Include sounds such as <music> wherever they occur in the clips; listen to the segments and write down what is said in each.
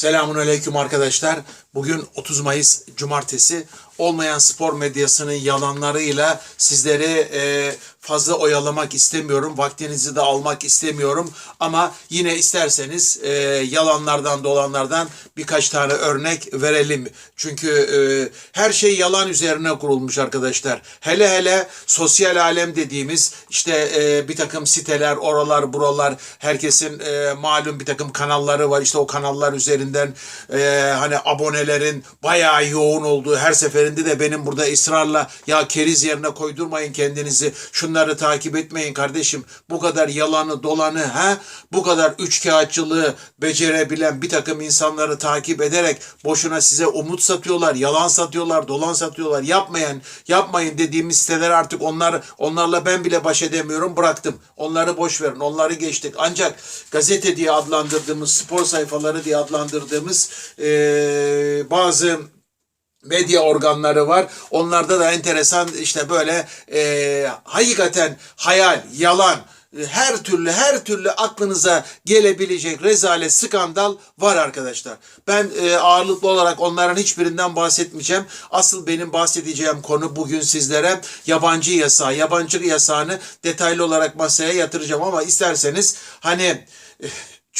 Selamun Aleyküm arkadaşlar. Bugün 30 Mayıs Cumartesi. Olmayan spor medyasının yalanlarıyla sizleri e, fazla oyalamak istemiyorum. Vaktinizi de almak istemiyorum. Ama yine isterseniz e, yalanlardan dolanlardan birkaç tane örnek verelim. Çünkü e, her şey yalan üzerine kurulmuş arkadaşlar. Hele hele sosyal alem dediğimiz işte e, bir takım siteler, oralar, buralar, herkesin e, malum bir takım kanalları var. İşte o kanallar üzerinden e, hani abonelerin bayağı yoğun olduğu her seferinde de benim burada ısrarla ya keriz yerine koydurmayın kendinizi. Şunları takip etmeyin kardeşim. Bu kadar yalanı dolanı ha bu kadar üçkağıtçılığı becerebilen bir takım insanları takip ederek boşuna size umut satıyorlar, yalan satıyorlar, dolan satıyorlar. Yapmayın, yapmayın dediğimiz siteler artık onlar onlarla ben bile baş edemiyorum. Bıraktım. Onları boş verin. Onları geçtik. Ancak gazete diye adlandırdığımız, spor sayfaları diye adlandırdığımız eee, bazı medya organları var. Onlarda da enteresan işte böyle e, hakikaten hayal, yalan, e, her türlü her türlü aklınıza gelebilecek rezalet, skandal var arkadaşlar. Ben e, ağırlıklı olarak onların hiçbirinden bahsetmeyeceğim. Asıl benim bahsedeceğim konu bugün sizlere yabancı yasağı. Yabancı yasağını detaylı olarak masaya yatıracağım ama isterseniz hani e,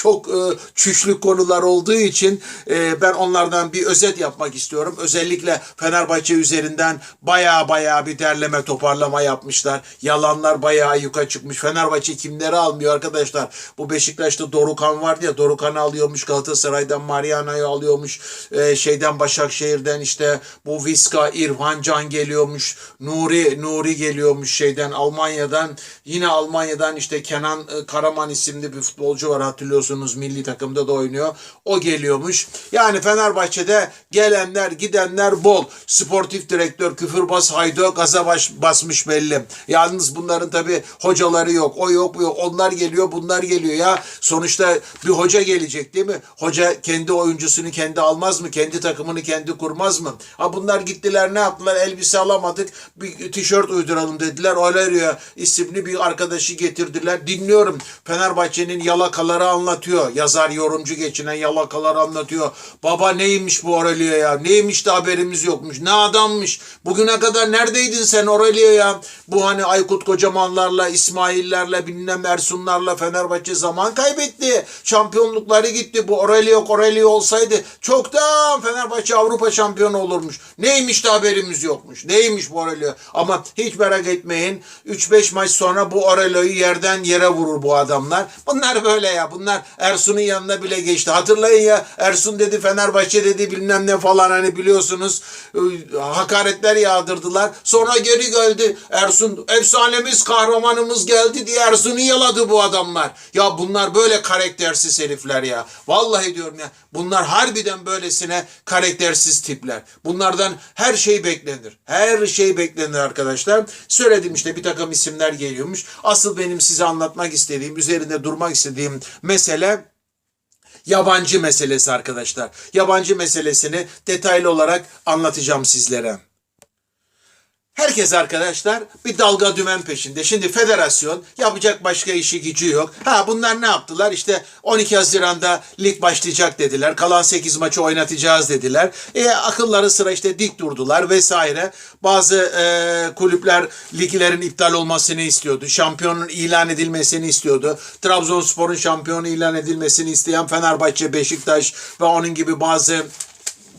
çok e, çüşlük konular olduğu için e, ben onlardan bir özet yapmak istiyorum. Özellikle Fenerbahçe üzerinden baya baya bir derleme toparlama yapmışlar. Yalanlar bayağı yuka çıkmış. Fenerbahçe kimleri almıyor arkadaşlar? Bu Beşiktaş'ta Dorukan vardı ya Dorukan'ı alıyormuş Galatasaray'dan Mariano'yu alıyormuş. E, şeyden Başakşehir'den işte bu Viska, İrfan Can geliyormuş. Nuri Nuri geliyormuş şeyden Almanya'dan. Yine Almanya'dan işte Kenan e, Karaman isimli bir futbolcu var hatırlıyorsunuz milli takımda da oynuyor. O geliyormuş. Yani Fenerbahçe'de gelenler gidenler bol. Sportif direktör küfürbaz Haydo gaza baş, basmış belli. Yalnız bunların tabi hocaları yok. O yok bu yok. Onlar geliyor bunlar geliyor ya. Sonuçta bir hoca gelecek değil mi? Hoca kendi oyuncusunu kendi almaz mı? Kendi takımını kendi kurmaz mı? Ha bunlar gittiler ne yaptılar? Elbise alamadık. Bir tişört uyduralım dediler. Aurelio isimli bir arkadaşı getirdiler. Dinliyorum. Fenerbahçe'nin yalakaları anlatıyor. Yazar, yorumcu geçinen yalakaları anlatıyor. Baba neymiş bu Aurelio ya? Neymiş de haberimiz yokmuş. Ne adammış. Bugüne kadar neredeydin sen Aurelio ya? Bu hani Aykut Kocamanlarla, İsmaillerle, bilmem Ersunlarla Fenerbahçe zaman kaybetti. Şampiyonlukları gitti. Bu Aurelio Aurelio olsaydı çoktan Fenerbahçe Avrupa şampiyonu olurmuş. Neymiş de haberimiz yokmuş. Neymiş bu Aurelio? Ama hiç merak etmeyin. 3-5 maç sonra bu Aurelio'yu yerden yere vurur bu adamlar. Bunlar böyle ya. Bunlar Ersun'un yanına bile geçti. Hatırlayın ya Ersun dedi Fenerbahçe dedi bilmem ne falan hani biliyorsunuz e, hakaretler yağdırdılar. Sonra geri geldi Ersun efsanemiz kahramanımız geldi diye Ersun'u yaladı bu adamlar. Ya bunlar böyle karaktersiz herifler ya. Vallahi diyorum ya bunlar harbiden böylesine karaktersiz tipler. Bunlardan her şey beklenir. Her şey beklenir arkadaşlar. Söyledim işte bir takım isimler geliyormuş. Asıl benim size anlatmak istediğim, üzerinde durmak istediğim mesele yabancı meselesi arkadaşlar. Yabancı meselesini detaylı olarak anlatacağım sizlere. Herkes arkadaşlar bir dalga dümen peşinde. Şimdi federasyon yapacak başka işi gücü yok. Ha bunlar ne yaptılar? İşte 12 Haziran'da lig başlayacak dediler. Kalan 8 maçı oynatacağız dediler. E, akılları sıra işte dik durdular vesaire. Bazı e, kulüpler liglerin iptal olmasını istiyordu. Şampiyonun ilan edilmesini istiyordu. Trabzonspor'un şampiyonu ilan edilmesini isteyen Fenerbahçe, Beşiktaş ve onun gibi bazı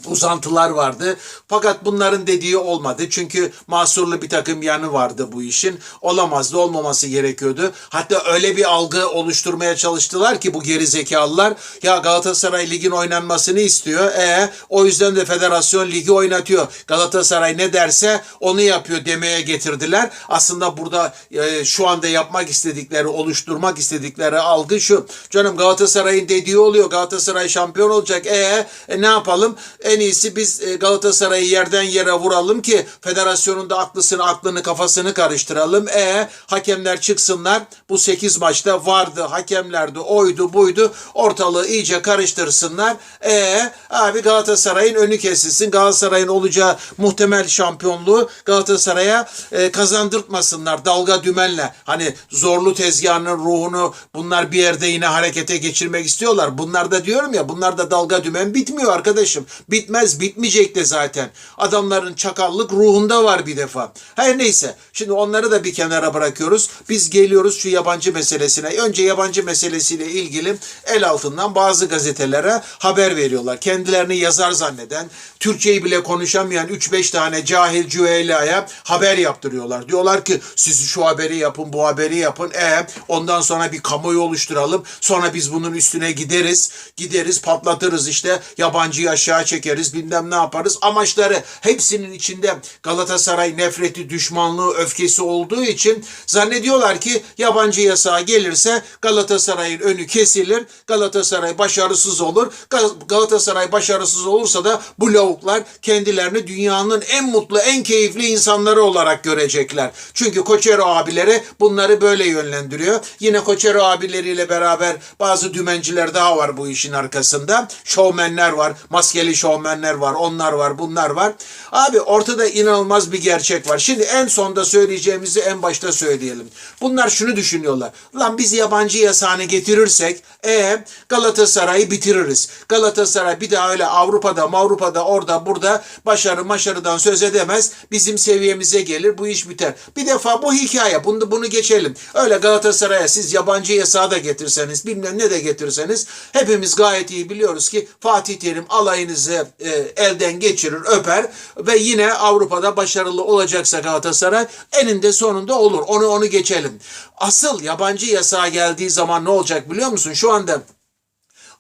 uzantılar vardı. Fakat bunların dediği olmadı. Çünkü mahsurlu bir takım yanı vardı bu işin. Olamazdı, olmaması gerekiyordu. Hatta öyle bir algı oluşturmaya çalıştılar ki bu geri zekalılar ya Galatasaray ligin oynanmasını istiyor. E o yüzden de federasyon ligi oynatıyor. Galatasaray ne derse onu yapıyor demeye getirdiler. Aslında burada e, şu anda yapmak istedikleri, oluşturmak istedikleri algı şu. Canım Galatasaray'ın dediği oluyor. Galatasaray şampiyon olacak. E, e ne yapalım? E En iyisi biz e, Galatasaray'ı yerden yere vuralım ki federasyonun da aklısını, aklını, kafasını karıştıralım. E hakemler çıksınlar. Bu 8 maçta vardı, hakemlerdi, oydu, buydu. Ortalığı iyice karıştırsınlar. E abi Galatasaray'ın önü kesilsin. Galatasaray'ın olacağı muhtemel şampiyonluğu Galatasaray'a e, kazandırtmasınlar dalga dümenle. Hani zorlu tezgahının ruhunu bunlar bir yerde yine harekete geçirmek istiyorlar. Bunlar da diyorum ya bunlar da dalga dümen bitmiyor arkadaşım. Bitmez bitmeyecek de zaten. Adamların çakallık ruhunda var bir defa. Her neyse şimdi onları da bir kenara bırakıyoruz. Biz geliyoruz şu yabancı meselesine. Önce yabancı meselesiyle ilgili el altından bazı gazetelere haber veriyorlar. Kendilerini yazar zanneden, Türkçeyi bile konuşamayan 3-5 tane cahil cühelaya haber yaptırıyorlar. Diyorlar ki siz şu haberi yapın, bu haberi yapın. E ondan sonra bir kamuoyu oluşturalım. Sonra biz bunun üstüne gideriz. Gideriz patlatırız işte. Yabancıyı aşağı çekeriz. Bilmem ne yaparız. Amaçları hepsinin içinde Galatasaray nefreti, düşmanlığı, öfkesi olduğu için zannediyorlar ki yabancı yasağı gelirse Galatasaray'ın önü kesilir. Galatasaray başarısız olur. Gal- Galatasaray başarısız olursa da bu lavuklar kendilerini dünyanın en mutlu, en keyifli insanları olarak görecekler. Çünkü Koçero abileri bunları böyle yönlendiriyor. Yine Koçero abileriyle beraber bazı dümenciler daha var bu işin arkasında. Şovmenler var, maskeli şovmenler var, onlar var, bunlar var. Abi ortada inanılmaz bir gerçek var. Şimdi en sonda söyleyeceğimizi en başta söyleyelim. Bunlar şunu düşünüyorlar. Lan biz yabancı yasağını getirirsek e Galatasaray'ı bitiririz. Galatasaray bir daha öyle Avrupa'da, Avrupa'da, orada, burada başarı maşarıdan söz edemez. Bizim seviyemize gelir. Bu iş biter. Bir defa bu hikaye. Bunu, bunu geçelim. Öyle Galatasaray'a siz yabancı yasağı da getirseniz, bilmem ne de getirseniz hepimiz gayet iyi biliyoruz ki Fatih Terim alayınızı e, elden geçirir, öper ve yine Avrupa'da başarılı olacaksa Galatasaray eninde sonunda olur. Onu onu geçelim. Asıl yabancı yasağı geldiği zaman ne olacak biliyor musun? Şu anda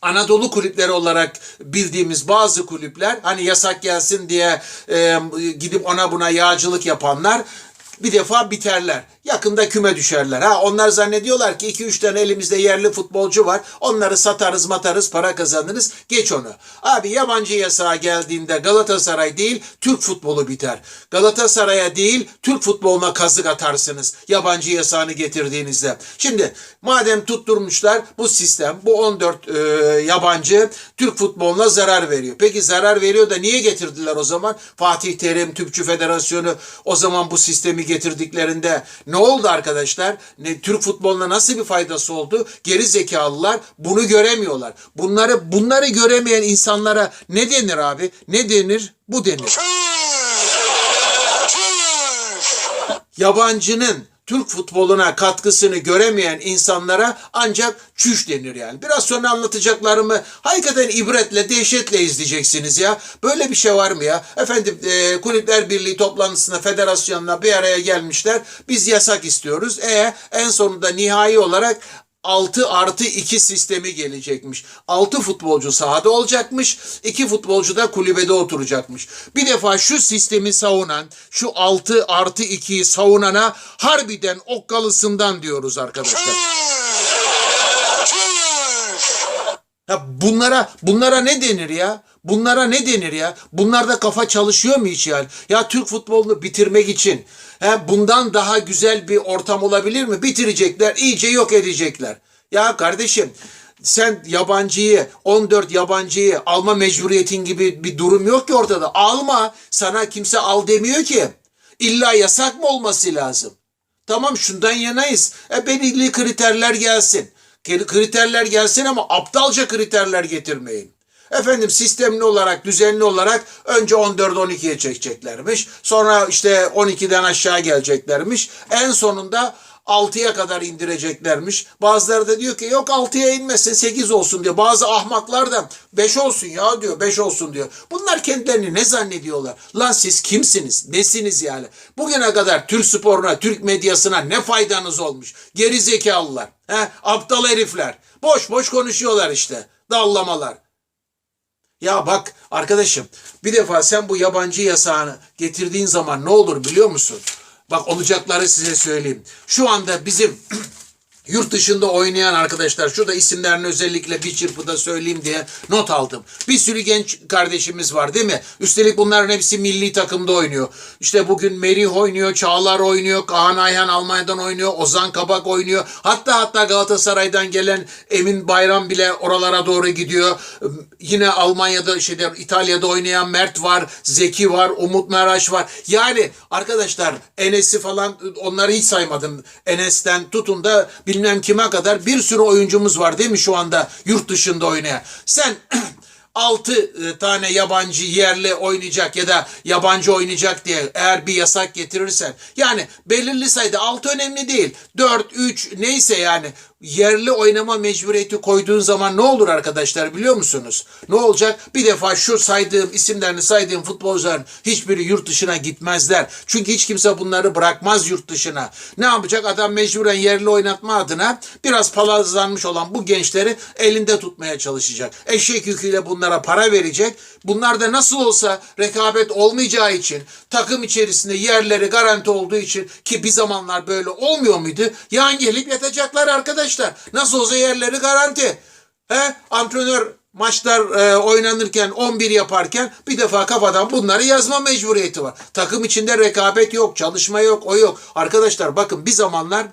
Anadolu kulüpleri olarak bildiğimiz bazı kulüpler hani yasak gelsin diye e, gidip ona buna yağcılık yapanlar bir defa biterler. Yakında küme düşerler. Ha onlar zannediyorlar ki 2-3 tane elimizde yerli futbolcu var. Onları satarız, matarız, para kazanırız. Geç onu. Abi yabancı yasağı geldiğinde Galatasaray değil, Türk futbolu biter. Galatasaray'a değil, Türk futboluna kazık atarsınız. Yabancı yasağını getirdiğinizde. Şimdi madem tutturmuşlar bu sistem, bu 14 e, yabancı Türk futboluna zarar veriyor. Peki zarar veriyor da niye getirdiler o zaman? Fatih Terim, Türkçü Federasyonu o zaman bu sistemi getirdiklerinde ne oldu arkadaşlar? Ne Türk futboluna nasıl bir faydası oldu? Geri zekalılar bunu göremiyorlar. Bunları bunları göremeyen insanlara ne denir abi? Ne denir? Bu denir. Yabancının Türk futboluna katkısını göremeyen insanlara ancak çüş denir yani. Biraz sonra anlatacaklarımı hakikaten ibretle, dehşetle izleyeceksiniz ya. Böyle bir şey var mı ya? Efendim e, Kulüpler Birliği toplantısına, federasyonla bir araya gelmişler. Biz yasak istiyoruz. E en sonunda nihai olarak 6 artı 2 sistemi gelecekmiş. 6 futbolcu sahada olacakmış. 2 futbolcu da kulübede oturacakmış. Bir defa şu sistemi savunan, şu 6 artı 2'yi savunana harbiden okkalısından diyoruz arkadaşlar. Ya bunlara bunlara ne denir ya? Bunlara ne denir ya? Bunlarda kafa çalışıyor mu hiç yani? Ya Türk futbolunu bitirmek için he, bundan daha güzel bir ortam olabilir mi? Bitirecekler, iyice yok edecekler. Ya kardeşim sen yabancıyı, 14 yabancıyı alma mecburiyetin gibi bir durum yok ki ortada. Alma. Sana kimse al demiyor ki. İlla yasak mı olması lazım? Tamam şundan yanayız. E belirli kriterler gelsin. Kriterler gelsin ama aptalca kriterler getirmeyin. Efendim sistemli olarak, düzenli olarak önce 14-12'ye çekeceklermiş. Sonra işte 12'den aşağı geleceklermiş. En sonunda 6'ya kadar indireceklermiş. Bazıları da diyor ki yok 6'ya inmesin 8 olsun diyor. Bazı ahmaklar da 5 olsun ya diyor 5 olsun diyor. Bunlar kendilerini ne zannediyorlar? Lan siz kimsiniz? Nesiniz yani? Bugüne kadar Türk sporuna, Türk medyasına ne faydanız olmuş? Geri zekalılar. He? Aptal herifler. Boş boş konuşuyorlar işte. Dallamalar. Ya bak arkadaşım bir defa sen bu yabancı yasağını getirdiğin zaman ne olur biliyor musun? Bak olacakları size söyleyeyim. Şu anda bizim Yurt dışında oynayan arkadaşlar şurada isimlerini özellikle bir çırpıda söyleyeyim diye not aldım. Bir sürü genç kardeşimiz var değil mi? Üstelik bunların hepsi milli takımda oynuyor. İşte bugün Merih oynuyor, Çağlar oynuyor, Kaan Ayhan Almanya'dan oynuyor, Ozan Kabak oynuyor. Hatta hatta Galatasaray'dan gelen Emin Bayram bile oralara doğru gidiyor. Yine Almanya'da şeyde İtalya'da oynayan Mert var, Zeki var, Umut Meraş var. Yani arkadaşlar Enes'i falan onları hiç saymadım. Enes'ten tutun da bilmem kime kadar bir sürü oyuncumuz var değil mi şu anda yurt dışında oynayan. Sen <clears throat> 6 tane yabancı yerli oynayacak ya da yabancı oynayacak diye eğer bir yasak getirirsen yani belirli sayıda 6 önemli değil. 4 3 neyse yani yerli oynama mecburiyeti koyduğun zaman ne olur arkadaşlar biliyor musunuz? Ne olacak? Bir defa şu saydığım isimlerini saydığım futbolcuların hiçbiri yurt dışına gitmezler. Çünkü hiç kimse bunları bırakmaz yurt dışına. Ne yapacak? Adam mecburen yerli oynatma adına biraz palazlanmış olan bu gençleri elinde tutmaya çalışacak. Eşek yüküyle bunlara para verecek. Bunlar da nasıl olsa rekabet olmayacağı için takım içerisinde yerleri garanti olduğu için ki bir zamanlar böyle olmuyor muydu? Yan gelip yatacaklar arkadaşlar. Nasıl olsa yerleri garanti. He? Antrenör maçlar e, oynanırken 11 yaparken bir defa kafadan bunları yazma mecburiyeti var. Takım içinde rekabet yok, çalışma yok, o yok. Arkadaşlar bakın bir zamanlar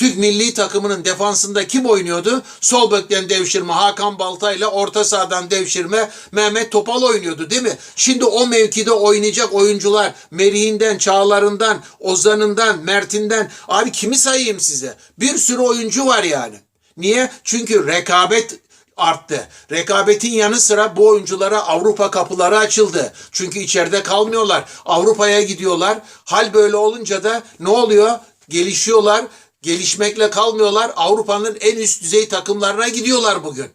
Türk milli takımının defansında kim oynuyordu? Sol bekten devşirme Hakan Balta ile orta sahadan devşirme Mehmet Topal oynuyordu değil mi? Şimdi o mevkide oynayacak oyuncular Merih'inden, Çağlar'ından, Ozan'ından, Mert'inden abi kimi sayayım size? Bir sürü oyuncu var yani. Niye? Çünkü rekabet arttı. Rekabetin yanı sıra bu oyunculara Avrupa kapıları açıldı. Çünkü içeride kalmıyorlar. Avrupa'ya gidiyorlar. Hal böyle olunca da ne oluyor? Gelişiyorlar. Gelişmekle kalmıyorlar. Avrupa'nın en üst düzey takımlarına gidiyorlar bugün.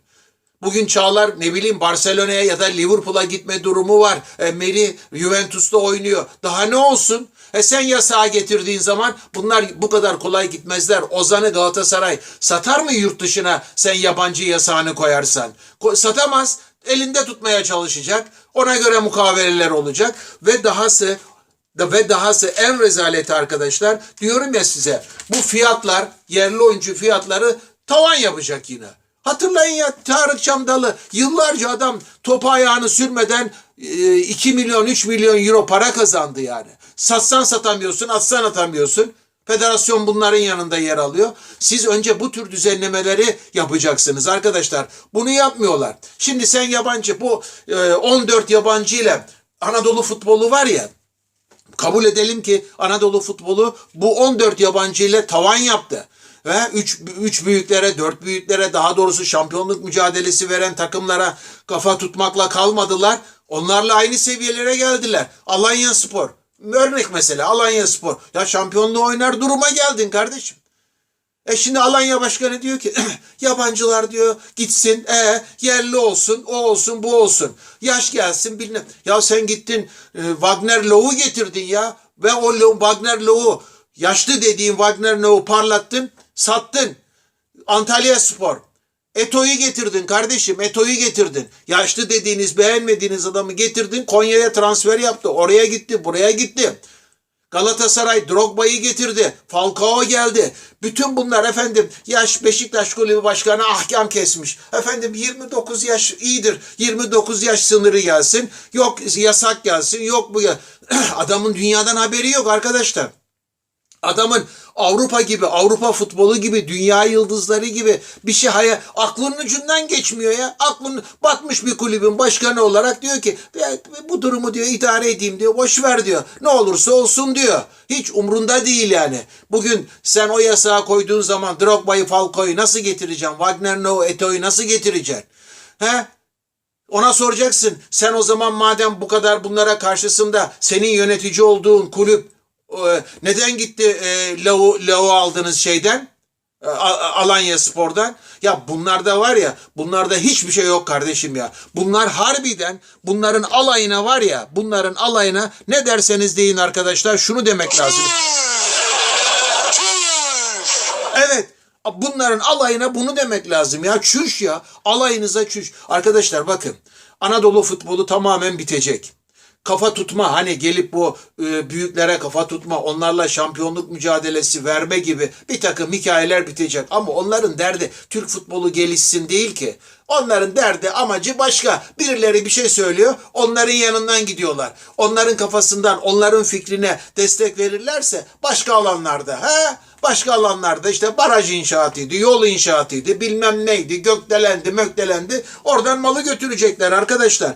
Bugün Çağlar ne bileyim Barcelona'ya ya da Liverpool'a gitme durumu var. E, Meri Juventus'ta oynuyor. Daha ne olsun? E sen yasağı getirdiğin zaman bunlar bu kadar kolay gitmezler. Ozan'ı Galatasaray satar mı yurt dışına sen yabancı yasağını koyarsan? Ko- satamaz. Elinde tutmaya çalışacak. Ona göre mukaveleler olacak. Ve dahası da ve dahası en rezaleti arkadaşlar diyorum ya size bu fiyatlar yerli oyuncu fiyatları tavan yapacak yine. Hatırlayın ya Tarık Çamdalı yıllarca adam topu ayağını sürmeden e, 2 milyon 3 milyon euro para kazandı yani. Satsan satamıyorsun atsan atamıyorsun. Federasyon bunların yanında yer alıyor. Siz önce bu tür düzenlemeleri yapacaksınız arkadaşlar. Bunu yapmıyorlar. Şimdi sen yabancı bu e, 14 yabancı ile Anadolu futbolu var ya kabul edelim ki Anadolu futbolu bu 14 yabancı ile tavan yaptı. Ve 3 3 büyüklere, 4 büyüklere daha doğrusu şampiyonluk mücadelesi veren takımlara kafa tutmakla kalmadılar. Onlarla aynı seviyelere geldiler. Alanya Spor. Örnek mesela Alanya Spor. Ya şampiyonluğu oynar duruma geldin kardeşim. E şimdi Alanya Başkanı diyor ki <clears throat> yabancılar diyor gitsin e yerli olsun o olsun bu olsun. Yaş gelsin bilmem. Ya sen gittin e, Wagner Low'u getirdin ya ve o Low, Wagner Low'u yaşlı dediğin Wagner Low'u parlattın sattın. Antalya Spor. Eto'yu getirdin kardeşim. Eto'yu getirdin. Yaşlı dediğiniz beğenmediğiniz adamı getirdin. Konya'ya transfer yaptı. Oraya gitti buraya gitti. Galatasaray Drogba'yı getirdi. Falcao geldi. Bütün bunlar efendim yaş Beşiktaş Kulübü Başkanı ahkam kesmiş. Efendim 29 yaş iyidir. 29 yaş sınırı gelsin. Yok yasak gelsin. Yok bu ya. <clears throat> Adamın dünyadan haberi yok arkadaşlar. Adamın Avrupa gibi, Avrupa futbolu gibi, dünya yıldızları gibi bir şey hayal, aklının ucundan geçmiyor ya. Aklın batmış bir kulübün başkanı olarak diyor ki "Ya bu durumu diyor idare edeyim diyor, boş ver diyor. Ne olursa olsun diyor. Hiç umrunda değil yani. Bugün sen o yasağı koyduğun zaman Drogba'yı, Falcao'yu nasıl getireceksin? Wagner No Eto'yu nasıl getireceksin? He? Ona soracaksın. Sen o zaman madem bu kadar bunlara karşısında senin yönetici olduğun kulüp neden gitti e, Lau, Lau aldınız şeyden? E, Alanya Spor'dan. Ya bunlarda var ya bunlarda hiçbir şey yok kardeşim ya. Bunlar harbiden bunların alayına var ya bunların alayına ne derseniz deyin arkadaşlar şunu demek lazım. Evet. Bunların alayına bunu demek lazım ya. Çüş ya. Alayınıza çüş. Arkadaşlar bakın. Anadolu futbolu tamamen bitecek. Kafa tutma hani gelip bu e, büyüklere kafa tutma onlarla şampiyonluk mücadelesi verme gibi bir takım hikayeler bitecek ama onların derdi Türk futbolu gelişsin değil ki. Onların derdi amacı başka. Birileri bir şey söylüyor onların yanından gidiyorlar. Onların kafasından onların fikrine destek verirlerse başka alanlarda he başka alanlarda işte baraj inşaatıydı, yol inşaatıydı, bilmem neydi, gökdelendi, mökdelendi. Oradan malı götürecekler arkadaşlar.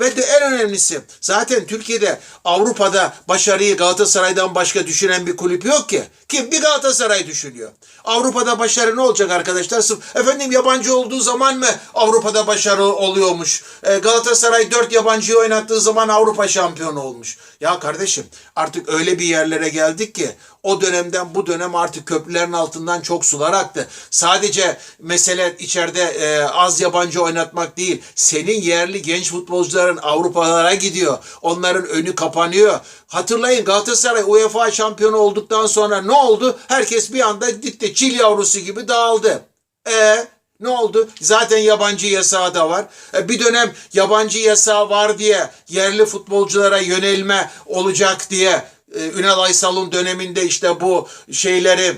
Ve de en önemlisi zaten Türkiye'de Avrupa'da başarıyı Galatasaray'dan başka düşünen bir kulüp yok ki. Kim? Bir Galatasaray düşünüyor. Avrupa'da başarı ne olacak arkadaşlar? Sırf efendim yabancı olduğu zaman mı Avrupa'da başarı oluyormuş? Ee, Galatasaray dört yabancıyı oynattığı zaman Avrupa şampiyonu olmuş. Ya kardeşim artık öyle bir yerlere geldik ki o dönemden bu dönem artık köprülerin altından çok sular aktı. Sadece mesele içeride e, az yabancı oynatmak değil. Senin yerli genç futbolcuların Avrupalara gidiyor. Onların önü kapanıyor. Hatırlayın Galatasaray UEFA şampiyonu olduktan sonra ne oldu? Herkes bir anda gitti. Çil yavrusu gibi dağıldı. E ne oldu? Zaten yabancı yasağı da var. E, bir dönem yabancı yasağı var diye yerli futbolculara yönelme olacak diye Ünal Aysal'ın döneminde işte bu şeyleri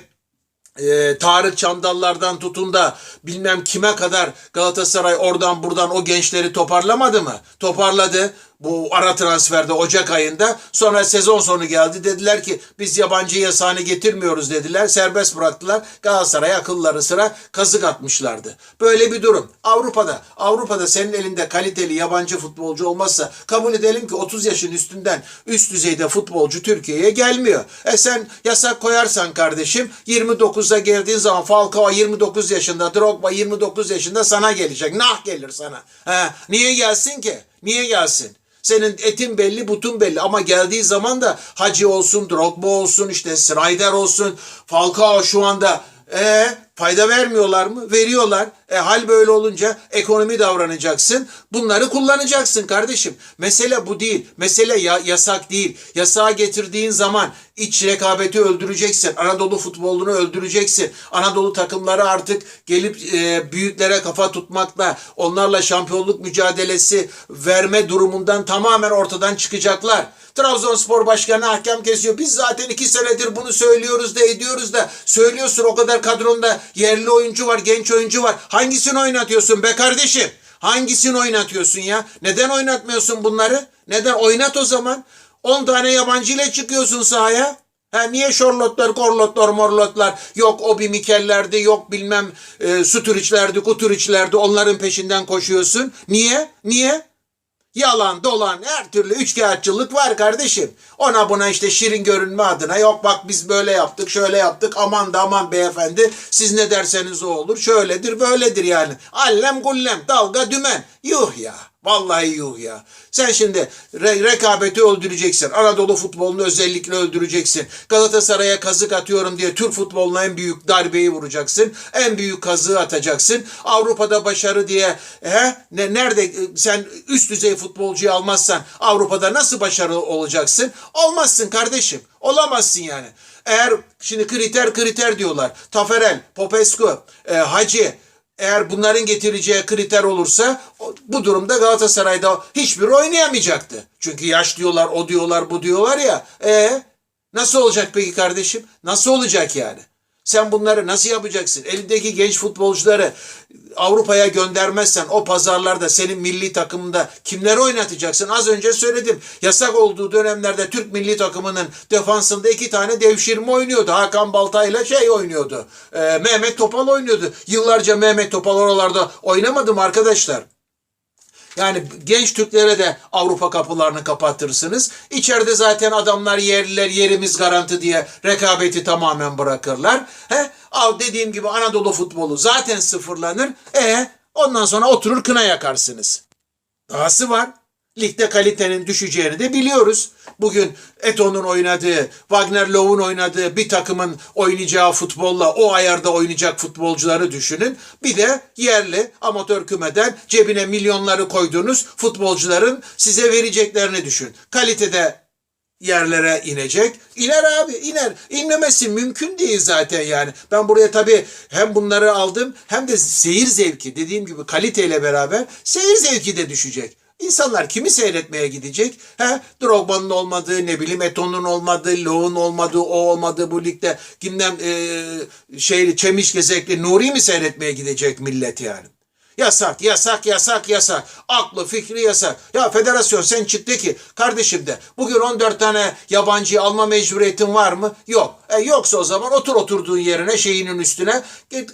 e, Tarık Çandallar'dan tutun da bilmem kime kadar Galatasaray oradan buradan o gençleri toparlamadı mı? Toparladı bu ara transferde Ocak ayında. Sonra sezon sonu geldi. Dediler ki biz yabancı yasağını getirmiyoruz dediler. Serbest bıraktılar. Galatasaray akılları sıra kazık atmışlardı. Böyle bir durum. Avrupa'da Avrupa'da senin elinde kaliteli yabancı futbolcu olmazsa kabul edelim ki 30 yaşın üstünden üst düzeyde futbolcu Türkiye'ye gelmiyor. E sen yasak koyarsan kardeşim 29'a geldiğin zaman Falcao 29 yaşında, Drogba 29 yaşında sana gelecek. Nah gelir sana. He, niye gelsin ki? Niye gelsin? Senin etin belli, butun belli. Ama geldiği zaman da Hacı olsun, Drogba olsun, işte Snyder olsun, Falcao şu anda e fayda vermiyorlar mı? Veriyorlar. E hal böyle olunca ekonomi davranacaksın. Bunları kullanacaksın kardeşim. Mesele bu değil. Mesele ya, yasak değil. Yasağa getirdiğin zaman iç rekabeti öldüreceksin. Anadolu futbolunu öldüreceksin. Anadolu takımları artık gelip e, büyüklere kafa tutmakla onlarla şampiyonluk mücadelesi verme durumundan tamamen ortadan çıkacaklar. Trabzonspor Başkanı hakem kesiyor. Biz zaten iki senedir bunu söylüyoruz da ediyoruz da söylüyorsun o kadar kadronda yerli oyuncu var, genç oyuncu var. Hangisini oynatıyorsun be kardeşim? Hangisini oynatıyorsun ya? Neden oynatmıyorsun bunları? Neden? Oynat o zaman. 10 tane yabancı ile çıkıyorsun sahaya. Ha niye Şorlotlar, Korlotlar, Morlotlar, yok Obi Mikellerdi, yok bilmem e, Suturiçlerdi, Kuturiçlerdi onların peşinden koşuyorsun. Niye? Niye? Yalan dolan her türlü üçkağıtçılık var kardeşim. Ona buna işte şirin görünme adına yok bak biz böyle yaptık şöyle yaptık aman da aman beyefendi siz ne derseniz o olur şöyledir böyledir yani. Allem gullem dalga dümen yuh ya. Vallahi yuh ya. Sen şimdi re- rekabeti öldüreceksin. Anadolu futbolunu özellikle öldüreceksin. Galatasaray'a kazık atıyorum diye Türk futboluna en büyük darbeyi vuracaksın. En büyük kazığı atacaksın. Avrupa'da başarı diye he? Ne, nerede e, sen üst düzey futbolcuyu almazsan Avrupa'da nasıl başarılı olacaksın? Olmazsın kardeşim. Olamazsın yani. Eğer şimdi kriter kriter diyorlar. Taferel, Popescu, e, Hacı, eğer bunların getireceği kriter olursa bu durumda Galatasaray'da hiçbir oynayamayacaktı. Çünkü yaş diyorlar, o diyorlar, bu diyorlar ya. E nasıl olacak peki kardeşim? Nasıl olacak yani? Sen bunları nasıl yapacaksın? Elindeki genç futbolcuları Avrupa'ya göndermezsen o pazarlarda senin milli takımında kimleri oynatacaksın? Az önce söyledim. Yasak olduğu dönemlerde Türk milli takımının defansında iki tane devşirme oynuyordu. Hakan Baltay'la şey oynuyordu. Ee, Mehmet Topal oynuyordu. Yıllarca Mehmet Topal oralarda oynamadı mı arkadaşlar? Yani genç Türklere de Avrupa kapılarını kapatırsınız. İçeride zaten adamlar yerliler yerimiz garanti diye rekabeti tamamen bırakırlar. He? Al dediğim gibi Anadolu futbolu zaten sıfırlanır. E ondan sonra oturur kına yakarsınız. Dahası var. Ligde kalitenin düşeceğini de biliyoruz. Bugün Eto'nun oynadığı, Wagner Love'un oynadığı bir takımın oynayacağı futbolla o ayarda oynayacak futbolcuları düşünün. Bir de yerli amatör kümeden cebine milyonları koyduğunuz futbolcuların size vereceklerini düşün. Kalitede yerlere inecek. İner abi iner. İnmemesi mümkün değil zaten yani. Ben buraya tabii hem bunları aldım hem de seyir zevki dediğim gibi kaliteyle beraber seyir zevki de düşecek. İnsanlar kimi seyretmeye gidecek? He? Drogba'nın olmadığı, ne bileyim Eto'nun olmadığı, Lowe'un olmadığı, o olmadığı bu ligde kimden e, şeyli Çemiş Gezekli Nuri mi seyretmeye gidecek millet yani? Yasak, yasak, yasak, yasak. Aklı, fikri yasak. Ya federasyon sen çık de ki kardeşim de bugün 14 tane yabancıyı alma mecburiyetin var mı? Yok. E yoksa o zaman otur oturduğun yerine şeyinin üstüne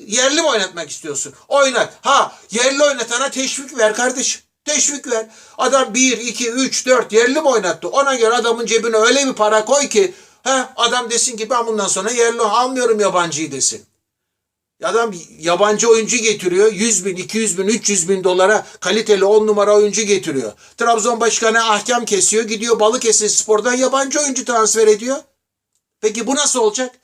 yerli mi oynatmak istiyorsun? Oynat. Ha yerli oynatana teşvik ver kardeşim. Teşvik ver. Adam 1, 2, 3, 4 yerli mi oynattı? Ona göre adamın cebine öyle bir para koy ki he, adam desin ki ben bundan sonra yerli almıyorum yabancıyı desin. Adam yabancı oyuncu getiriyor. 100 bin, 200 bin, 300 bin dolara kaliteli 10 numara oyuncu getiriyor. Trabzon başkanı ahkam kesiyor. Gidiyor Balıkesir Spor'dan yabancı oyuncu transfer ediyor. Peki bu nasıl olacak?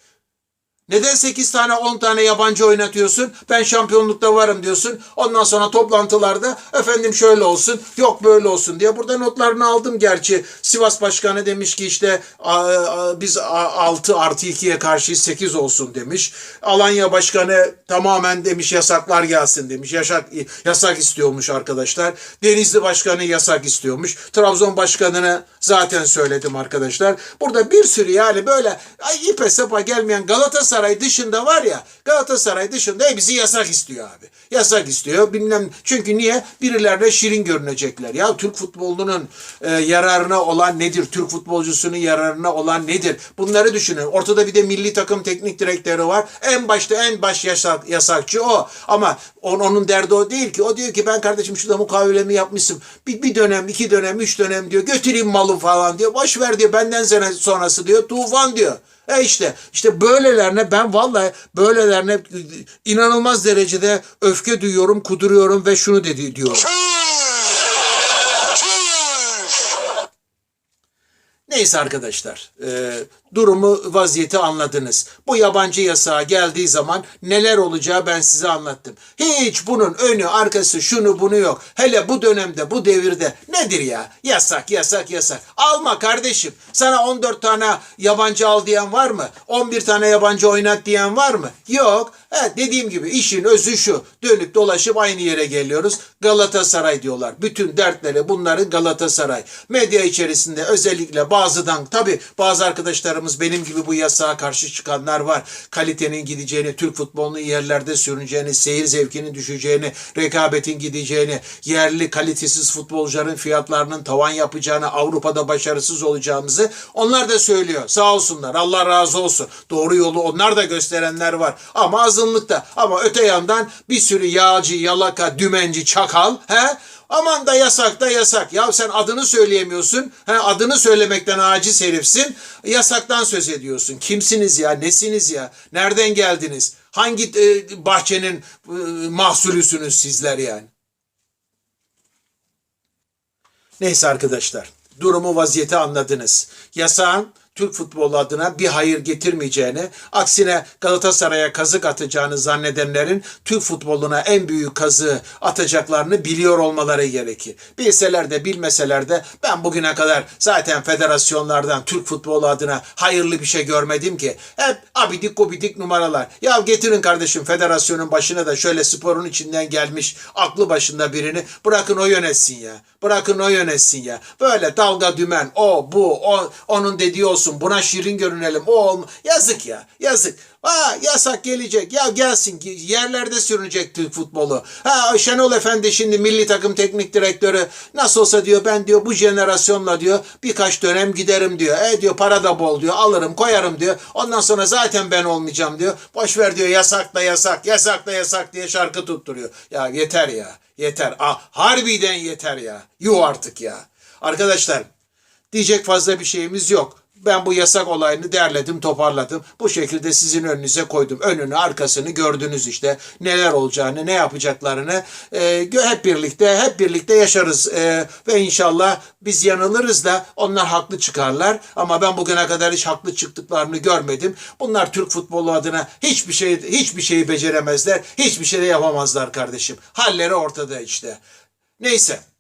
Neden 8 tane 10 tane yabancı oynatıyorsun? Ben şampiyonlukta varım diyorsun. Ondan sonra toplantılarda efendim şöyle olsun, yok böyle olsun diye. Burada notlarını aldım gerçi. Sivas Başkanı demiş ki işte a, a, biz 6 artı 2'ye karşı 8 olsun demiş. Alanya Başkanı tamamen demiş yasaklar gelsin demiş. Yasak, yasak istiyormuş arkadaşlar. Denizli Başkanı yasak istiyormuş. Trabzon Başkanı'na zaten söyledim arkadaşlar. Burada bir sürü yani böyle ay, ipe sapa gelmeyen Galatasaray dışında var ya Galatasaray dışında hepsi yasak istiyor abi. Yasak istiyor bilmem çünkü niye? Birilerine şirin görünecekler. Ya Türk futbolunun e, yararına olan nedir? Türk futbolcusunun yararına olan nedir? Bunları düşünün. Ortada bir de milli takım teknik direktörü var. En başta en baş yasak, yasakçı o. Ama on, onun derdi o değil ki. O diyor ki ben kardeşim şurada mukavelemi yapmışım. Bir, bir dönem, iki dönem, üç dönem diyor. Götüreyim malı falan diyor. Boş ver diyor. Benden sonrası diyor. Tufan diyor. E işte işte böylelerine ben vallahi böylelerine inanılmaz derecede öfke duyuyorum, kuduruyorum ve şunu dedi diyorum. Neyse arkadaşlar, e, durumu, vaziyeti anladınız. Bu yabancı yasağa geldiği zaman neler olacağı ben size anlattım. Hiç bunun önü, arkası, şunu bunu yok. Hele bu dönemde, bu devirde nedir ya? Yasak, yasak, yasak. Alma kardeşim. Sana 14 tane yabancı al diyen var mı? 11 tane yabancı oynat diyen var mı? Yok. Evet dediğim gibi işin özü şu. Dönüp dolaşıp aynı yere geliyoruz. Galatasaray diyorlar. Bütün dertleri bunların Galatasaray. Medya içerisinde özellikle bazıdan tabi bazı arkadaşlarımız benim gibi bu yasağa karşı çıkanlar var. Kalitenin gideceğini, Türk futbolunun yerlerde sürüneceğini, seyir zevkinin düşeceğini, rekabetin gideceğini, yerli kalitesiz futbolcuların fiyatlarının tavan yapacağını, Avrupa'da başarısız olacağımızı onlar da söylüyor. Sağ olsunlar. Allah razı olsun. Doğru yolu onlar da gösterenler var. Ama azınlıkta. Ama öte yandan bir sürü yağcı, yalaka, dümenci, çakal he? Aman da yasak da yasak. Ya sen adını söyleyemiyorsun. He, adını söylemekten aciz herifsin. Yasaktan söz ediyorsun. Kimsiniz ya? Nesiniz ya? Nereden geldiniz? Hangi e, bahçenin e, mahsulüsünüz sizler yani? Neyse arkadaşlar. Durumu vaziyeti anladınız. Yasağın Türk futbolu adına bir hayır getirmeyeceğini, aksine Galatasaray'a kazık atacağını zannedenlerin Türk futboluna en büyük kazığı atacaklarını biliyor olmaları gerekir. Bilseler de bilmeseler de ben bugüne kadar zaten federasyonlardan Türk futbolu adına hayırlı bir şey görmedim ki. Hep abidik gubidik numaralar. Ya getirin kardeşim federasyonun başına da şöyle sporun içinden gelmiş aklı başında birini bırakın o yönetsin ya. Bırakın o yönetsin ya. Böyle dalga dümen o bu o onun dediği olsun buna şirin görünelim o olma. Yazık ya yazık. Ha yasak gelecek. Ya gelsin yerlerde sürünecek Türk futbolu. Ha Şenol Efendi şimdi milli takım teknik direktörü nasıl olsa diyor ben diyor bu jenerasyonla diyor birkaç dönem giderim diyor. E diyor para da bol diyor. Alırım koyarım diyor. Ondan sonra zaten ben olmayacağım diyor. Boş ver diyor yasak da yasak yasak da yasak diye şarkı tutturuyor. Ya yeter ya. Yeter. Ah, harbiden yeter ya. Yuh artık ya. Arkadaşlar diyecek fazla bir şeyimiz yok. Ben bu yasak olayını derledim, toparladım. Bu şekilde sizin önünüze koydum. Önünü, arkasını gördünüz işte. Neler olacağını, ne yapacaklarını e, hep birlikte, hep birlikte yaşarız. E, ve inşallah biz yanılırız da onlar haklı çıkarlar. Ama ben bugüne kadar hiç haklı çıktıklarını görmedim. Bunlar Türk futbolu adına hiçbir şey hiçbir şeyi beceremezler. Hiçbir şey de yapamazlar kardeşim. Halleri ortada işte. Neyse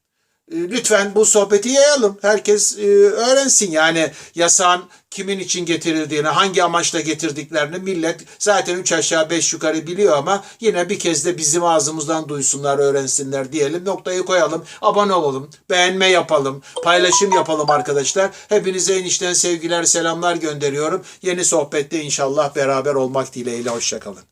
lütfen bu sohbeti yayalım. Herkes e, öğrensin yani yasağın kimin için getirildiğini, hangi amaçla getirdiklerini millet zaten üç aşağı beş yukarı biliyor ama yine bir kez de bizim ağzımızdan duysunlar, öğrensinler diyelim. Noktayı koyalım, abone olalım, beğenme yapalım, paylaşım yapalım arkadaşlar. Hepinize enişten sevgiler, selamlar gönderiyorum. Yeni sohbette inşallah beraber olmak dileğiyle. Hoşçakalın.